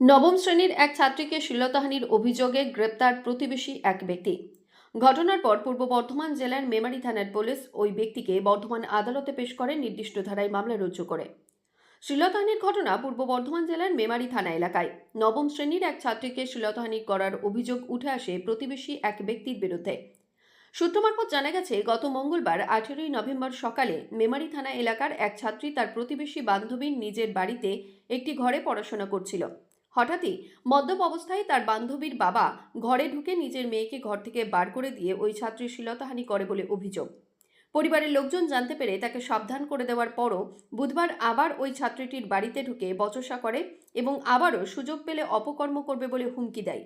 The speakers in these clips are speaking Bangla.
নবম শ্রেণির এক ছাত্রীকে শ্লীলতাহানির অভিযোগে গ্রেপ্তার প্রতিবেশী এক ব্যক্তি। ঘটনার পর পূর্ব বর্ধমান জেলার মেমারি থানার পুলিশ ওই ব্যক্তিকে বর্ধমান আদালতে পেশ করে নির্দিষ্ট ধারায় মামলা রুজু করে। শ্লীলতাহানির ঘটনা পূর্ব বর্ধমান জেলার মেমারি থানা এলাকায়। নবম শ্রেণির এক ছাত্রীকে শ্লীলতাহানি করার অভিযোগ উঠে আসে প্রতিবেশী এক ব্যক্তির বিরুদ্ধে। সূত্র মারফত জানা গেছে, গত মঙ্গলবার আঠেরোই নভেম্বর সকালে মেমারি থানা এলাকার এক ছাত্রী তার প্রতিবেশী বান্ধবীর নিজের বাড়িতে একটি ঘরে পড়াশোনা করছিল। হঠাৎই মদ্যপ অবস্থায় তার বান্ধবীর বাবা ঘরে ঢুকে নিজের মেয়েকে ঘর থেকে বার করে দিয়ে ওই ছাত্রীর শ্লীলতাহানি করে বলে অভিযোগ। পরিবারের লোকজন জানতে পেরে তাকে সাবধান করে দেওয়ার পরও বুধবার আবার ওই ছাত্রীটির বাড়িতে ঢুকে বচসা করে এবং আবারও সুযোগ পেলে অপকর্ম করবে বলে হুমকি দেয়।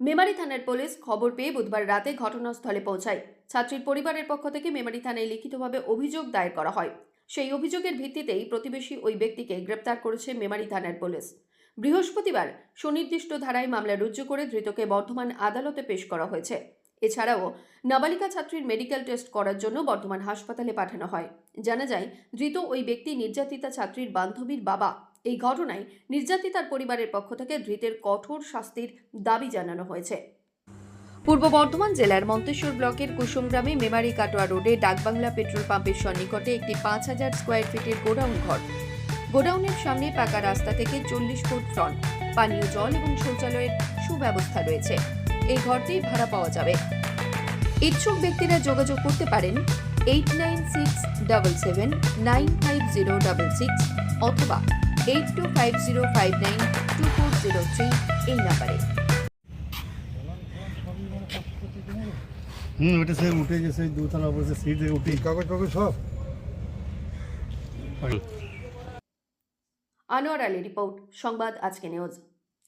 মেমারি থানার পুলিশ খবর পেয়ে বুধবার রাতে ঘটনাস্থলে পৌঁছায়। ছাত্রীর পরিবারের পক্ষ থেকে মেমারি থানায় লিখিতভাবে অভিযোগ দায়ের করা হয়। সেই অভিযোগের ভিত্তিতেই প্রতিবেশী ওই ব্যক্তিকে গ্রেপ্তার করেছে মেমারি থানার পুলিশ। বৃহস্পতিবার সুনির্দিষ্ট ধারায় মামলা রুজু করে ধৃতকে বর্ধমান আদালতে পেশ করা হয়েছে। এছাড়াও নাবালিকা ছাত্রীর মেডিকেল টেস্ট করার জন্য বর্ধমান হাসপাতালে পাঠানো হয়। জানা যায়, ধৃত ওই ব্যক্তি নির্যাতিতা ছাত্রীর বান্ধবীর বাবা। এই ঘটনায় নির্যাতিতার পরিবারের পক্ষ থেকে ধৃতের কঠোর শাস্তির দাবি জানানো হয়েছে। পূর্ব বর্ধমান জেলার মন্তেশ্বর ব্লকের কুসুমগ্রামে মেমারি কাটোয়া রোডে ডাকবাংলা পেট্রোল পাম্পের সন্নিকটে একটি পাঁচ হাজার স্কোয়ার ফিটের গোডাউন ঘর গোডাউনের সামনে পাকা রাস্তা থেকে চল্লিশ ফুট ফ্রন্ট পানীয় জল এবং শৌচালয়ের সুব্যবস্থা রয়েছে। এই ঘরটি ভাড়া পাওয়া যাবে। ইচ্ছুক ব্যক্তিরা যোগাযোগ করতে পারেন eight nine six double seven nine five zero double six অথবা eight two five zero five nine two four zero three এই নাম্বারে। হুম ওটা সে উঠে গেছে দুতলা অবস্থা সিট উঠে কাগজ ফাগজ সব আনোয়ার আলী রিপোর্ট সংবাদ আজকে নিউজ।